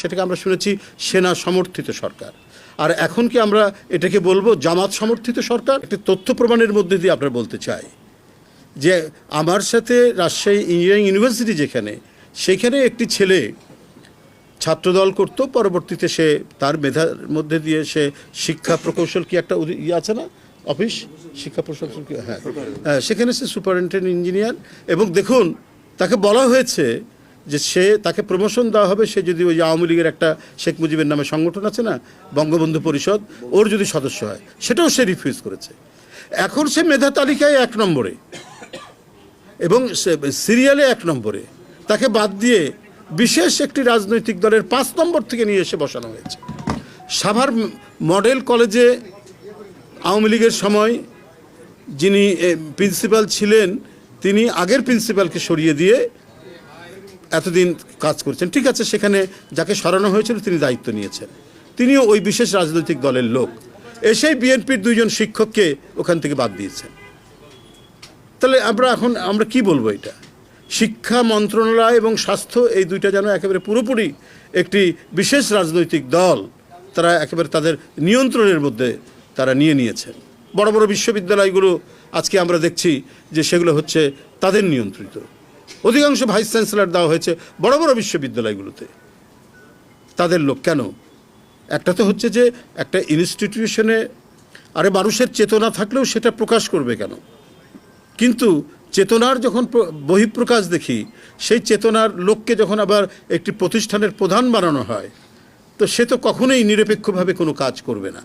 সেটাকে আমরা শুনেছি সেনা সমর্থিত সরকার। আর এখন কি আমরা এটাকে বলব জামাত সমর্থিত সরকার? একটি তথ্য প্রমাণের মধ্যে দিয়ে আপনারা বলতে চাই। যে আমার সাথে রাজশাহী ইঞ্জিনিয়ারিং ইউনিভার্সিটি যেখানে, সেখানে একটি ছেলে ছাত্রদল করত, পরবর্তীতে সে তার মেধার মধ্যে দিয়ে সে শিক্ষা প্রকৌশল কি একটা ইয়ে আছে না? অফিস? শিক্ষা প্রকৌশল হ্যাঁ। হ্যাঁ সেখানে সে সুপারিনটেন্ডেন্ট ইঞ্জিনিয়ার এবং দেখুন, তাকে বলা হয়েছে যে সে তাকে প্রমোশন দেওয়া হবে, সে যদি ওই আওয়ামী লীগের একটা শেখ মুজিবের নামে সংগঠন আছে না, বঙ্গবন্ধু পরিষদ, ওর যদি সদস্য হয়, সেটাও সে রিফিউজ করেছে। এখন সে মেধা তালিকায় এক নম্বরে এবং সে- সিরিয়ালে এক নম্বরে। তাকে বাদ দিয়ে বিশেষ একটি রাজনৈতিক দলের পাঁচ নম্বর থেকে নিয়ে এসে বসানো হয়েছে। সাভার মডেল কলেজে আওয়ামী লীগের সময় যিনি প্রিন্সিপাল ছিলেন, তিনি আগের প্রিন্সিপালকে সরিয়ে দিয়ে এতদিন কাজ করছেন। ঠিক আছে, সেখানে যাকে সরানো হয়েছিল তিনি দায়িত্ব নিয়েছেন। তিনিও ওই বিশেষ রাজনৈতিক দলের লোক। এসেই বিএনপির দুইজন শিক্ষককে ওখান থেকে বাদ দিয়েছেন। তাহলে আমরা এখন, আমরা কি বলব এটা? শিক্ষা মন্ত্রণালয় এবং স্বাস্থ্য এই দুইটা যেন একেবারে পুরোপুরি একটি বিশেষ রাজনৈতিক দল তারা একেবারে তাদের নিয়ন্ত্রণের মধ্যে তারা নিয়ে নিয়েছেন। বড় বড় বিশ্ববিদ্যালয়গুলো আজকে আমরা দেখছি যে সেগুলো হচ্ছে তাদের নিয়ন্ত্রিত। অধিকাংশ ভাইস চ্যান্সেলর দেওয়া হয়েছে বড় বড় বিশ্ববিদ্যালয়গুলোতে। তাদের লোক কেন? একটা তো হচ্ছে যে একটা ইনস্টিটিউশনে আরে মানুষের চেতনা থাকলেও সেটা প্রকাশ করবে কেন? কিন্তু চেতনার যখন প্র- বহিঃপ্রকাশ দেখি, সেই চেতনার লোককে যখন আবার একটি প্রতিষ্ঠানের প্রধান বানানো হয়, তো সে তো কখনোই নিরপেক্ষভাবে কোনো কাজ করবে না।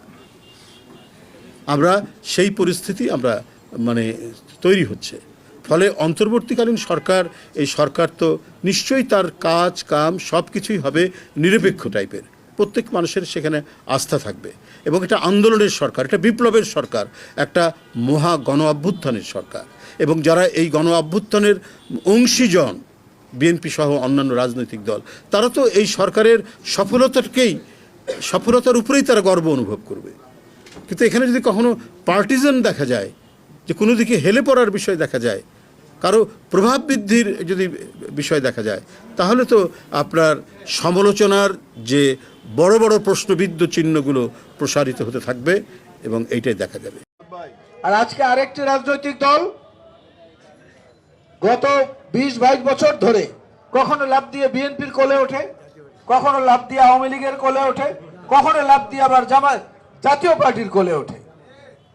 আমরা সেই পরিস্থিতি আমরা মানে তৈরি হচ্ছে। ফলে অন্তর্বর্তীকালীন সরকার, এই সরকার তো নিশ্চয়ই তার কাজ, কাম সব কিছুই হবে নিরপেক্ষ টাইপের। প্রত্যেক মানুষের সেখানে আস্থা থাকবে। এবং এটা আন্দোলনের সরকার, এটা বিপ্লবের সরকার, একটা মহা গণ অভ্যুত্থানের সরকার। এবং যারা এই গণ অভ্যুত্থানের অংশীজন বিএনপি সহ অন্যান্য রাজনৈতিক দল, তারা তো এই সরকারের সফলতাকেই, সফলতার উপরেই তারা গর্ব অনুভব করবে। কিন্তু এখানে যদি কখনো পার্টিজান দেখা যায়, যে কোনো দিকে হেলে পড়ার বিষয় দেখা যায় কারও প্রভাব বৃদ্ধির যদি বিষয় দেখা যায়, তাহলে তো আপনার সমালোচনার যে বড় বড় প্রশ্নবিদ্ধ চিহ্নগুলো প্রসারিত হতে থাকবে এবং এইটাই দেখা যাবে। আর আজকে আরেকটি রাজনৈতিক দল গত বিশ বাইশ বছর ধরে কখনো লাভ দিয়ে বিএনপির কোলে ওঠে, কখনো লাভ দিয়ে আওয়ামী লীগের কোলে ওঠে, কখনো লাভ দিয়ে আবার জামাত জাতীয় পার্টির কোলে ওঠে।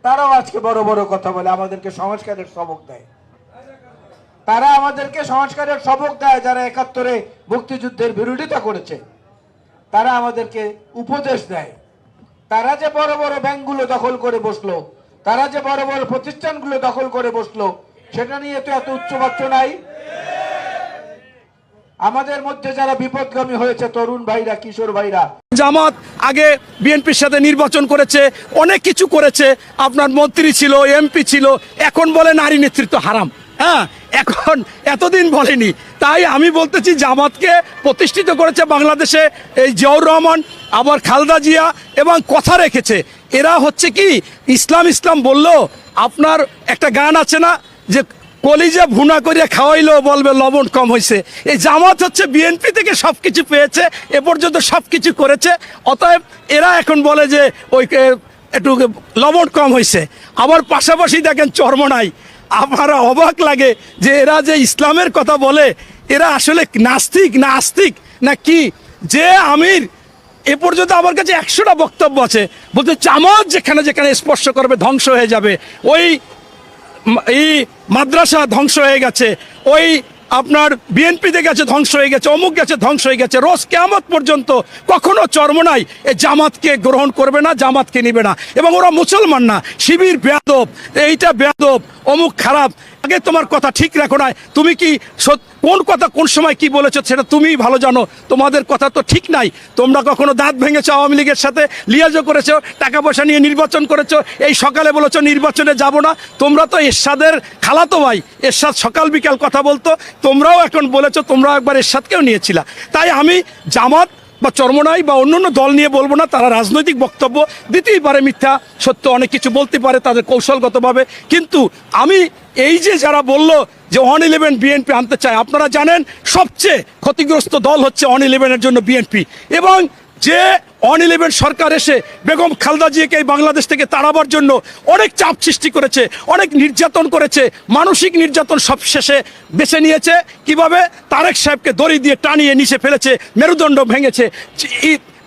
তারাও আজকে বড় বড় কথা বলে আমাদেরকে সংস্কারের সবক দেয়। তারা আমাদেরকে সংস্কারের সবক দেয় যারা একাত্তরে মুক্তিযুদ্ধের বিরোধিতা করেছে। তারা আমাদেরকে উপদেশ দেয়। তারা যে বড় বড় ব্যাংকগুলো দখল করে বসল, তারা যে বড় বড় প্রতিষ্ঠানগুলো দখল করে বসল, সেটা নিয়ে তো এত উচ্চবাচ্য নাই। আমাদের মধ্যে যারা বিপদগামী হয়েছে, তরুণ ভাইরা, কিশোর ভাইরা। জামাত আগে বিএনপির সাথে নির্বাচন করেছে, অনেক কিছু করেছে। আপনার মন্ত্রী ছিল, এমপি ছিল, এখন বলে নারী নেতৃত্ব হারাম। হ্যাঁ এখন এতদিন বলেনি। তাই আমি বলতেছি, জামাতকে প্রতিষ্ঠিত করেছে বাংলাদেশে এই জিয়াউর রহমান, আবার খালদা জিয়া এবং কথা রেখেছে। এরা হচ্ছে কি, ইসলাম ইসলাম বলল, আপনার একটা গান আছে না, যে কলিজা ভুনা করিয়া খাওয়াইলেও বলবে লবণ কম হয়েছে এই জামাত হচ্ছে বিএনপি থেকে সব কিছু পেয়েছে, এ পর্যন্ত সব কিছু করেছে। অতএব এরা এখন বলে যে, ওই একটু লবণ কম হয়েছে আবার পাশাপাশি দেখেন চর্মনাই আপনারা অবাক লাগে যে এরা যে ইসলামের কথা বলে, এরা আসলে নাস্তিক না আস্তিক না কি? যে আমির, এ পর্যন্ত আমার কাছে একশোটা বক্তব্য আছে। বলতে চামচ যেখানে যেখানে স্পর্শ করবে ধ্বংস হয়ে যাবে। ওই এই মাদ্রাসা ধ্বংস হয়ে গেছে। ওই আপনার বিএনপিতে গেছে, ধ্বংস হয়ে গেছে, অমুক গেছে, ধ্বংস হয়ে গেছে। রোজ কেমত পর্যন্ত কখনো চর্ম নাই। এ জামাতকে গ্রহণ করবে না, জামাতকে নিবে না। এবং ওরা মুসলমান না। শিবির বেয়াদব, এইটা বেয়াদব, অমুক খারাপ। আগে তোমার কথা ঠিক রাখো না তুমি কি কোন কথা কোন সময় কি বলেছ সেটা তুমিই ভালো জানো। তোমাদের কথা তো ঠিক নাই। তোমরা কখনো দাঁত ভেঙেছো, আওয়ামী লীগের সাথে লিয়াজও করেছ, টাকা পয়সা নিয়ে নির্বাচন করেছ, এই সকালে বলেছ নির্বাচনে যাব না। তোমরা তো এরশাদের খালাতো ভাই। এরশাদ সকাল বিকাল কথা বলতো। তোমরাও এখন বলেছ, তোমরাও একবার এরশাদকেও নিয়েছিলা। তাই আমি জামাত বা চর্মনাই বা অন্যান্য দল নিয়ে বলব না, তারা রাজনৈতিক বক্তব্য দিতেই পারে মিথ্যা, সত্য, অনেক কিছু বলতে পারে তাদের কৌশলগতভাবে। কিন্তু আমি এই যে যারা বলল যে অন ইলেভেন বিএনপি আনতে চায়, আপনারা জানেন সবচেয়ে ক্ষতিগ্রস্ত দল হচ্ছে অন ইলেভেনের জন্য বিএনপি। এবং যে অন ইলেভেন সরকার এসে বেগম খালদা জিয়াকে এই বাংলাদেশ থেকে তাড়াবার জন্য অনেক চাপ সৃষ্টি করেছে, অনেক নির্যাতন করেছে, মানসিক নির্যাতন সব শেষে বেছে নিয়েছে। কীভাবে? তারেক সাহেবকে দড়ি দিয়ে টানিয়ে নিচে ফেলেছে, মেরুদণ্ড ভেঙেছে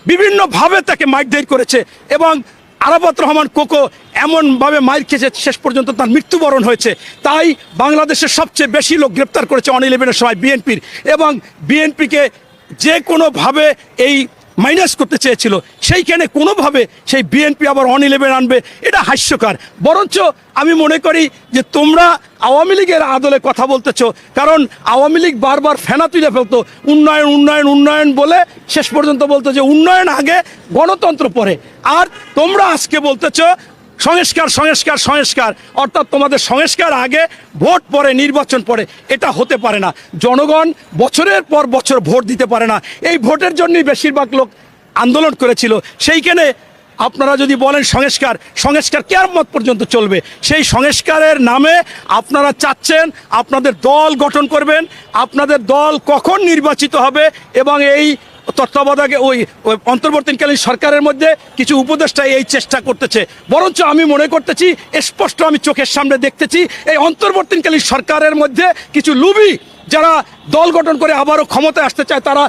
বিভিন্নভাবে তাকে মাইকদের করেছে এবং আরাফাত রহমান কোকো এমনভাবে মাইর খেয়েছে, শেষ পর্যন্ত তার মৃত্যুবরণ হয়েছে। তাই বাংলাদেশের সবচেয়ে বেশি লোক গ্রেপ্তার করেছে অন ইলেভেনের সময় বিএনপির এবং বিএনপিকে যে কোনোভাবে এই মাইনাস করতে চেয়েছিল। সেইখানে কোনোভাবে সেই বিএনপি আবার অন ইলেভেন আনবে, এটা হাস্যকর। বরঞ্চ আমি মনে করি যে তোমরা আওয়ামী লীগের আদলে কথা বলতেছ, কারণ আওয়ামী লীগ বারবার ফেনা তুলে ফেলতো, উন্নয়ন উন্নয়ন উন্নয়ন বলে শেষ পর্যন্ত বলতো যে উন্নয়ন আগে গণতন্ত্র পরে। আর তোমরা আজকে বলতেছো সংস্কার সংস্কার সংস্কার। অর্থাৎ তোমাদের সংস্কার আগে ভোট পরে নির্বাচন পরে। এটা হতে পারে না। জনগণ বছরের পর বছর ভোট দিতে পারে না। এই ভোটের জন্যই বেশিরভাগ লোক আন্দোলন করেছিল। সেইখানে আপনারা যদি বলেন সংস্কার সংস্কার কেয়ামত পর্যন্ত চলবে। সেই সংস্কারের নামে আপনারা চাচ্ছেন আপনাদের দল গঠন করবেন। আপনাদের দল কখন নির্বাচিত হবে এবং এই তত্ত্বাবধায়ক ওই ওই অন্তর্বর্তীকালীন সরকারের মধ্যে কিছু উপদেষ্টা এই চেষ্টা করতেছে। বরঞ্চ আমি মনে করতেছি, স্পষ্ট আমি চোখের সামনে দেখতেছি, এই অন্তর্বর্তীকালীন সরকারের মধ্যে কিছু লুবি যারা দল গঠন করে আবারও ক্ষমতায় আসতে চায় তারা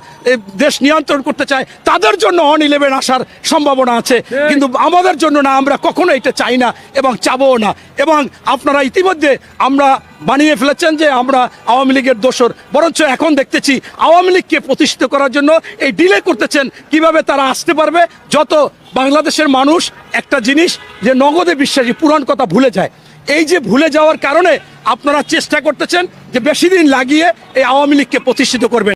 দেশ নিয়ন্ত্রণ করতে চায় তাদের জন্য অন ইলেভেন আসার সম্ভাবনা আছে। কিন্তু আমাদের জন্য না আমরা কখনো এটা চাই না এবং চাবও না। এবং আপনারা ইতিমধ্যে আমরা বানিয়ে ফেলেছেন যে আমরা আওয়ামী লীগের দোসর বরঞ্চ এখন দেখতেছি আওয়ামী লীগকে প্রতিষ্ঠিত করার জন্য এই ডিলে করতেছেন কীভাবে তারা আসতে পারবে যত বাংলাদেশের মানুষ একটা জিনিস যে নগদে বিশ্বাসী পুরাণ কথা ভুলে যায়। এই যে ভুলে যাওয়ার কারণে আপনারা চেষ্টা করতেছেন যে বেশি দিন লাগিয়ে এই আওয়ামী লীগকে প্রতিষ্ঠিত করবেন।